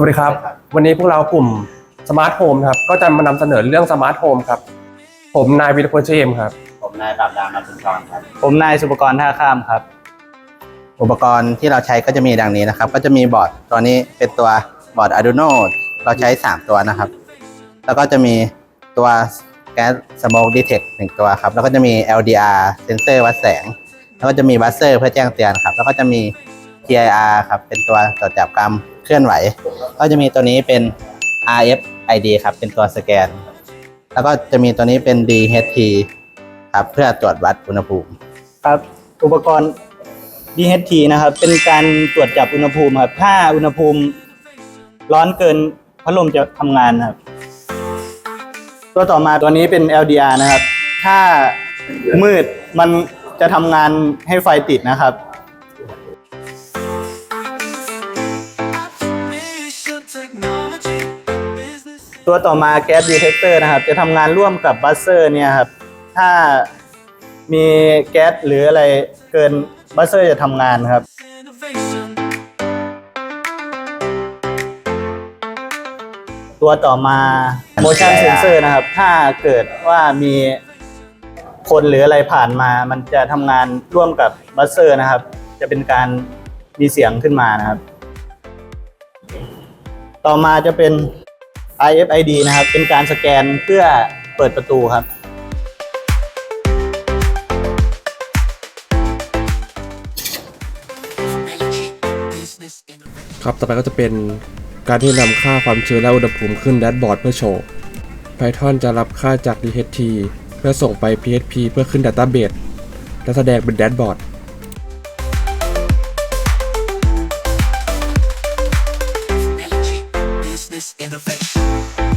สวัสดีครับ วันนี้พวกเรากลุ่มสมาร์ทโฮมครับก็จะมานำเสนอเรื่องสมาร์ทโฮมครับ ผมนายวิรพลเชมครับ ผมนายปราบดามนัทุนกรครับ ผมนายสุปกรณ์ท่าข้ามครับ อุปกรณ์ที่เราใช้ก็จะมีดังนี้นะครับ ก็จะมีบอร์ดตัวนี้เป็นตัวบอร์ด Arduino เราใช้ 3 ตัวนะครับ แล้วก็จะมีตัว Gas Smoke Detect 1ตัวครับ แล้วก็จะมี LDR เซนเซอร์วัดแสง แล้วก็จะมีบัสเซอร์เพื่อแจ้งเตือนครับ แล้วก็จะมี PIR ครับเป็นตัวตรวจจับกรรมเคลื่อนไหว ก็จะมีตัวนี้เป็น RFID ครับเป็นตัวสแกน แล้วก็จะมีตัวนี้เป็น DHT ครับเพื่อตรวจวัดอุณหภูมิ ครับอุปกรณ์ DHT นะครับ เป็นการตรวจจับอุณหภูมิครับถ้าอุณหภูมิร้อนเกินพัดลมจะทำงานครับ ตัวต่อมาตัวนี้เป็น LDR นะครับ ถ้ามืดมันจะทำงานให้ไฟติดนะครับ ตัวต่อมาแก๊สดีเทคเตอร์นะครับ จะทำงานร่วมกับบัสเซอร์เนี่ยครับ ถ้ามีแก๊สหรืออะไรเกินบัสเซอร์จะทำงานครับ ตัวต่อมา motion sensor นะครับ ถ้าเกิดว่ามีคนหรืออะไรผ่านมา มันจะทำงานร่วมกับบัสเซอร์นะครับ จะเป็นการมีเสียงขึ้นมานะครับ ต่อมาจะเป็น RFID นะครับ เป็นการสแกนเพื่อเปิดประตูครับ ครับ ต่อไปก็จะเป็นการที่นำค่าความชื้นและอุณหภูมิขึ้นแดชบอร์ดเพื่อโชว์ Python จะรับค่าจาก DHT เพื่อส่งไป PHP เพื่อขึ้น Database และแสดงเป็นแดชบอร์ด in the face.